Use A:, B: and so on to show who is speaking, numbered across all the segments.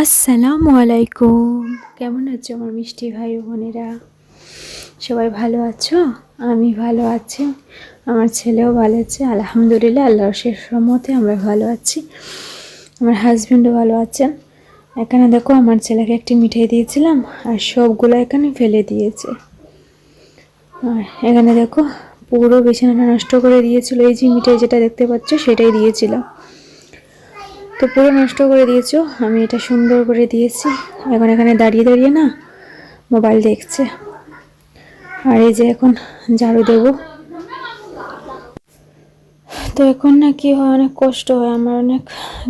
A: আসসালামু আলাইকুম। কেমন আছো আমার মিষ্টি ভাই বোনেরা? সবাই ভালো আছো? আমি ভালো আছি। আমার ছেলেও ভালো আছে। আলহামদুলিল্লাহ, আল্লাহর শেষ রহমতে আমরা ভালো আছি। আমার হাজব্যান্ডও ভালো আছেন। এখানে দেখো, আমার ছেলেকে একটি মিঠাই দিয়েছিলাম আর সবগুলো এখানে ফেলে দিয়েছে। আর এখানে দেখো, পুরো বিছানাটা নষ্ট করে দিয়েছিল। এই যে মিঠাই যেটা দেখতে পাচ্ছ, সেটাই দিয়েছিলাম। তো পুরো নষ্ট করে দিয়েছ। আমি এটা সুন্দর করে দিয়েছি। এখন এখানে দাঁড়িয়ে দাঁড়িয়ে না মোবাইল দেখছে। আর এই যে এখন ঝাড়ু দেব। তো এখন না কি হয়, অনেক কষ্ট হয়। আমার অনেক,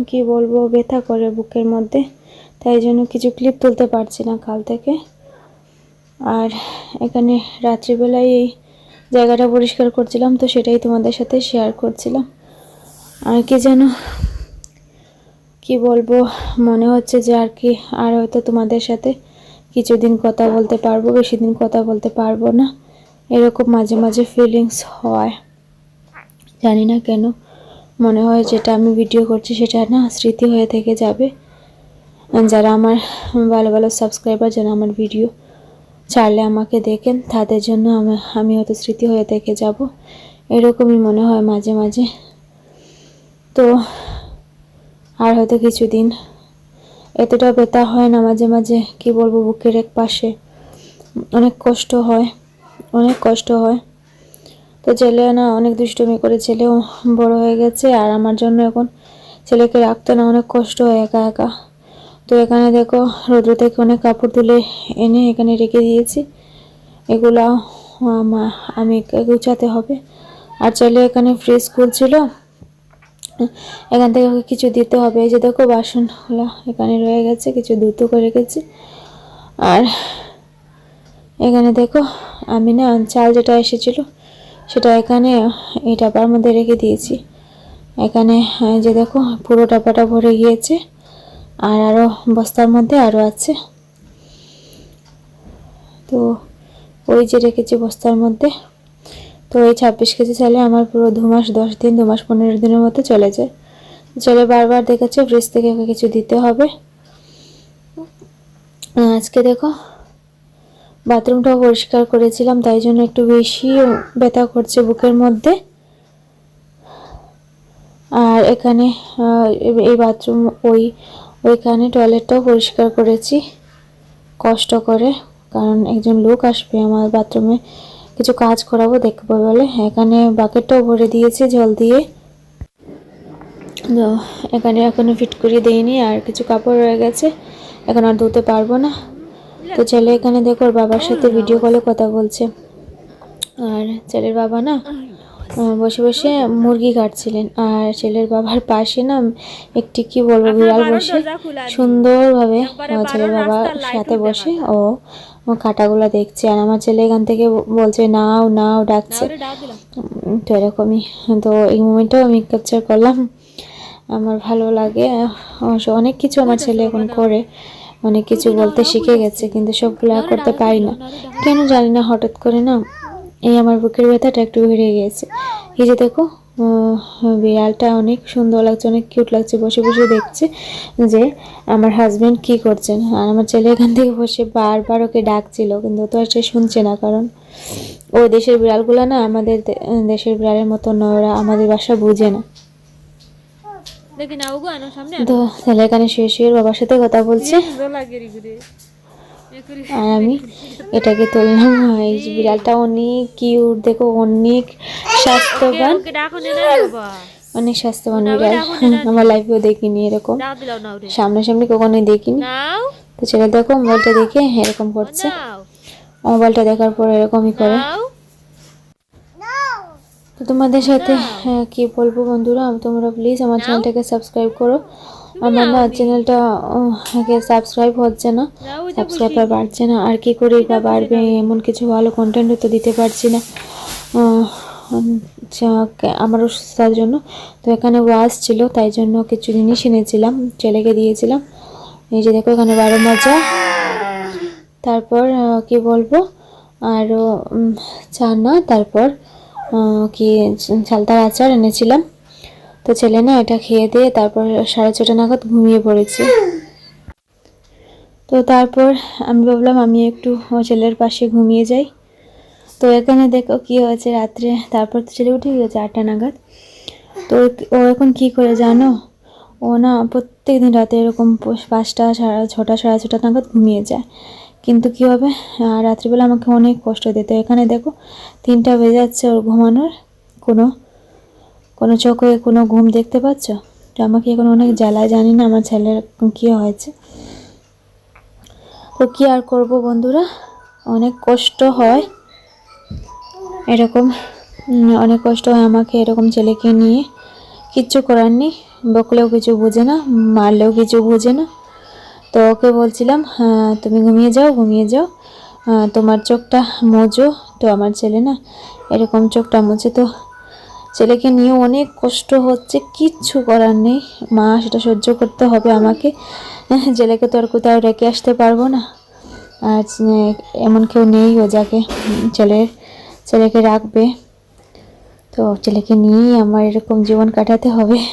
A: কি বলব, ব্যথা করে বুকের মধ্যে। তাই জন্য কিছু ক্লিপ তুলতে পারছি না কাল থেকে। আর এখানে রাত্রিবেলায় এই জায়গাটা পরিষ্কার করছিলাম, তো সেটাই তোমাদের সাথে শেয়ার করছিলাম। আর কি যেন কি বলব, মনে হচ্ছে যে আর কি, আর হয়তো তোমাদের সাথে কিছুদিন কথা বলতে পারব বেশি দিন কথা বলতে পারব না। এরকম মাঝে মাঝে ফিলিংস হয়। জানি না কেন, মনে হয় যেটা আমি ভিডিও করছি সেটা না, স্মৃতি হয়ে থেকে যাবে। যারা আমার ভালো ভালো সাবস্ক্রাইবার যারা আমার ভিডিও ছাড়লে আমাকে দেখেন, তাদের জন্য আমি- আমি হয়তো স্মৃতি হয়ে থেকে যাব। এরকমই মনে হয় মাঝে মাঝে। তো আর হয়তো কিছুদিন। এতটা ব্যথা হয় না মাঝে মাঝে, কি বলব, বুকের এক পাশে। অনেক কষ্ট হয়, অনেক কষ্ট হয়। তো ছেলে না, অনেক দুষ্টুমি করে ছেলেও বড় হয়ে গেছে, আর আমার জন্য এখন ছেলেকে রাখতে না অনেক কষ্ট হয় একা একা। তো এখানে দেখো, রৌদ্র থেকে অনেক কাপড় তুলে এনে এখানে রেখে দিয়েছি। এগুলা আমি গুছাতে হবে। আর ছেলে এখানে ফ্রিজ খুলছিল এখান থেকে ওকে কিছু দিতে হবে। এই যে দেখো বাসনগুলো এখানে রয়ে গেছে, কিছু ধুতো করে রেখেছি। আর এখানে দেখো, আমি না চাল যেটা এসেছিল, সেটা এখানে, এই ডাবার মধ্যে রেখে দিয়েছি। এখানে যে দেখো, পুরো ডাব্বাটা ভরে গিয়েছে। আর আরও বস্তার মধ্যে আরও আছে। তো ওই যে রেখেছি বস্তার মধ্যে। তো এই ছাব্বিশ কেজি চালে আমার পুরো দু মাস, দশ দিন, দু মাস, পনেরো দিনের মতো চলে যায়। চলে বারবার দেখাচ্ছে ফ্রিজ থেকে ওকে কিছু দিতে হবে। আজকে দেখো বাথরুমটাও পরিষ্কার করেছিলাম, তাই জন্য একটু বেশি ব্যথা করছে বুকের মধ্যে। আর এখানে এই বাথরুম ওই, ওইখানে টয়লেটটাও পরিষ্কার করেছি। কষ্ট করে, কারণ একজন লোক আসবে আমার বাথরুমে কিছু কাজ করাবো দেখব বলে এখানে বাকেটটাও ভরে দিয়েছি জল দিয়ে। তো এখানে এখনও ফিট করে দেইনি আর কিছু কাপড় রয়ে গেছে। এখন আর ধুতে পারব না। তো ছেলে এখানে দেখো বাবার সাথে ভিডিও কলে কথা বলছে। আর ছেলের বাবা না বসে বসে মুরগি কাটছিলেন। আর ছেলের বাবার পাশে না একটি কি বলব বিড়াল বসে সুন্দরভাবে ছেলের বাবার সাথে বসে ও ও কাটাগুলো দেখছে। আর আমার ছেলে এখান থেকে বলছে নাও নাও ডাকছে। তো এরকমই। তো এই মোমেন্টটাও আমি ক্যাপচার করলাম। আমার ভালো লাগে। অনেক কিছু আমার ছেলে এখন করে। অনেক কিছু বলতে শিখে গেছে কিন্তু সবগুলো করতে পারি না। কেন জানি না হঠাৎ করে না এই আমার বুকের ব্যথাটা একটু বেড়ে গিয়েছে এই যে দেখো বিড়ালটা অনেক সুন্দর লাগছে অনেক কিউট লাগছে বসে বসে দেখছে যে আমার হাজবেন্ড কি করছেন। আর আমার ছেলে এখান থেকে বসে বারবার ওকে ডাকছিল কিন্তু তো আর সে শুনছে না কারণ ওই দেশের বিড়ালগুলো না আমাদের দেশের বিড়ালের মতো ওরা আমাদের বাসা বুঝে না। তো ছেলে এখানে শুয়ে শুয়ে বাবার সাথে কথা বলছে। আর আমি এটাকে তুললাম। এই বিড়ালটা অনেক কিউট দেখো অনেক স্বাস্থ্যবান। অনেক স্বাস্থ্যবান বিড়াল। আমার লাইফেও দেখিনি এরকম। সামনাসামনি কখনোই দেখিনি। তো ছেলে দেখো মোবাইলটা দেখে এরকম করছে। মোবাইলটা দেখার পর এরকমই করে। তো তোমাদের সাথে হ্যাঁ, কি বলব বন্ধুরা? তোমরা প্লিজ আমার চ্যানেলটাকে সাবস্ক্রাইব করো। আমার না চ্যানেলটা আগে সাবস্ক্রাইব হচ্ছে না। সাবস্ক্রাইবার বাড়ছে না। আর কি করে বা বাড়বে এমন কিছু ভালো কন্টেন্টও তো দিতে পারছি না। আমার অসুস্থতার জন্য। তো এখানে ওয়াজ ছিল তাই জন্য কিছু জিনিস এনেছিলাম ছেলেকে দিয়েছিলাম। এই যে দেখো এখানে বারো মজা। তারপর কি বলব? আরও চানা তারপর কি ঝালদার আচার এনেছিলাম। তো ছেলে না এটা খেয়ে দিয়ে তারপর সাড়ে ছটা নাগাদ ঘুমিয়ে পড়েছে। তো তারপর আমি ভাবলাম আমি একটু ছেলের পাশে ঘুমিয়ে যাই। তো এখানে দেখো কি হয়েছে রাত্রে, তারপর তো ছেলে উঠে গেছে আটটা নাগাদ। তো ও এখন কি করে জানো? ও না প্রত্যেক দিন রাতে এরকম পাঁচটা, সাড়ে ছটা সাড়ে ছটা নাগাদ ঘুমিয়ে যায়। কিন্তু কি হবে? রাত্রিবেলা আমাকে অনেক কষ্ট দিত এখানে দেখো তিনটা বেজে যাচ্ছে ওর ঘুমানোর কোনো কোনো চোখে কোনো ঘুম দেখতে পাচ্ছ? তো আমাকে এখন অনেক জ্বালায় জানি না আমার ছেলের কী হয়েছে। তো কি আর করব বন্ধুরা? অনেক কষ্ট হয়। এরকম অনেক কষ্ট হয় আমাকে এরকম ছেলেকে নিয়ে। কিচ্ছু করার নেই বকলেও কিছু বোঝে না মারলেও কিছু বোঝে না। তো ওকে বলছিলাম "হ্যাঁ, তুমি ঘুমিয়ে যাও ঘুমিয়ে যাও। তোমার চোখটা মোজো। তো আমার ছেলে না এরকম চোখটা মুছে তো ছেলেকে নিয়ে অনেক কষ্ট হচ্ছে, কিচ্ছু করার নেই। মা, সেটা সহ্য করতে হবে আমাকে। ছেলেকে তো আর কোথাও রেখে আসতে পারব না। আর এমন কেউ নেই ও যাকে ছেলে ছেলের ছেলেকে রাখবে। তো ছেলেকে নিয়েই আমার এরকম জীবন কাটাতে হবে।